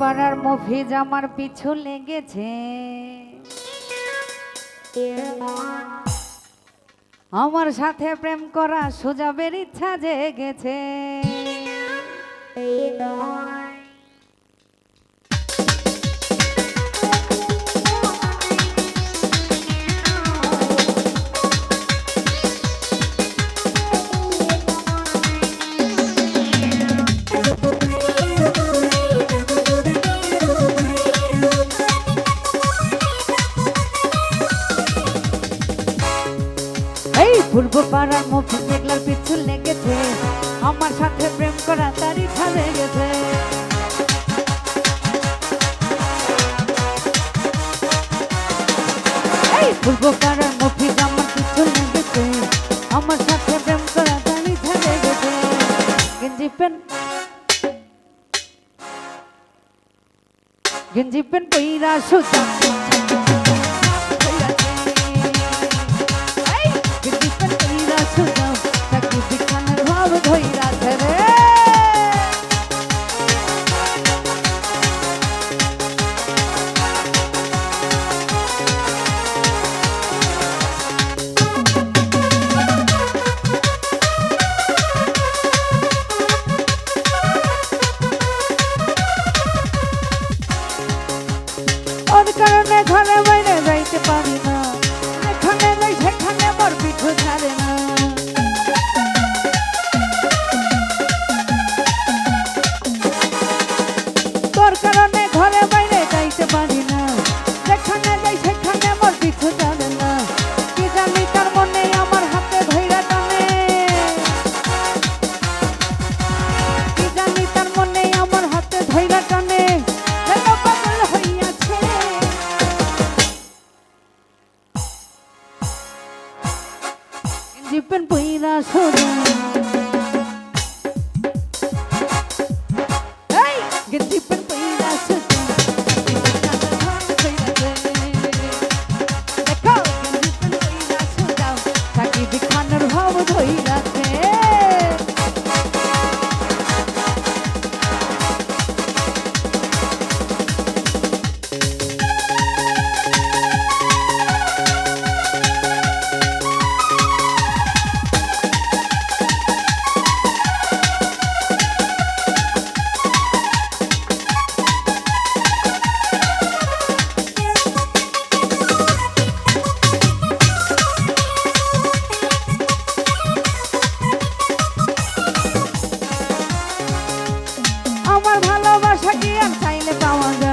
পাড়ার মফিজ আমার পিছু লেগেছে। আমার সাথে প্রেম করা সোজাবের ইচ্ছা জেগেছে। এই পাড়ার মফিজ দেখলার পিছু লেগেছে। আমার সাথে প্রেম করা তার ইচ্ছা লেগেছে। এই পূর্ব পাড়ার মফিজ আমার পিছু লেগেছে। আমার সাথে প্রেম করা তার ইচ্ছা লেগেছে। গেঞ্জি, প্যান্ট। গেঞ্জি, প্যান্ট পইরা সুতা ঘরে বাইরে যাইতে পারি না। এখানে যাই সেখানে মোর পিঠু ছাড়ে না। জিপেন পইরা সোজা tá andando.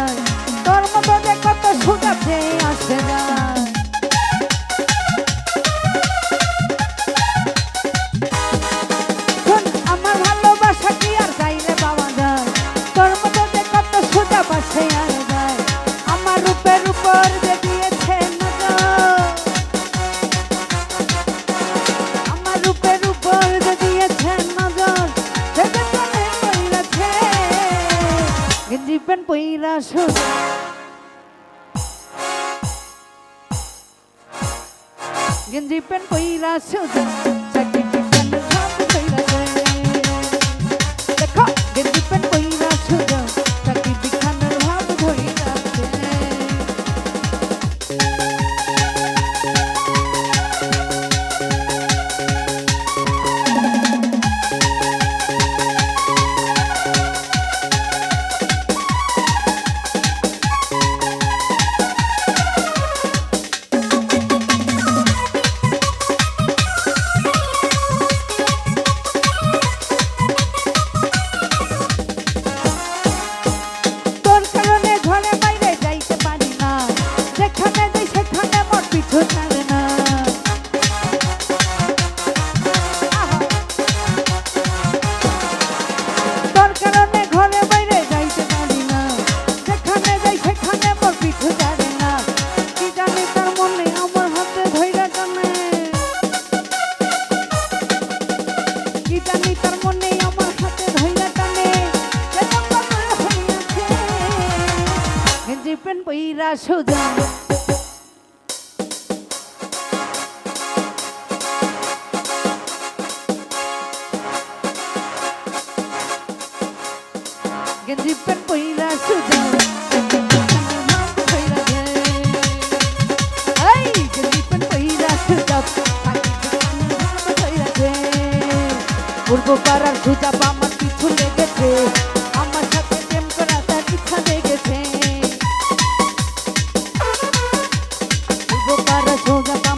পইরা সোজা গেঞ্জি প্যান্ট পইরা সোজা। দেখো গেঞ্জি প্যান্ট পইরা সোজা কইরা সোজা। গেঞ্জি প্যান্ট পইরা সোজা। পূর্ব পাড়ার সুজা আমার পিছু লেগেছে। ভোগা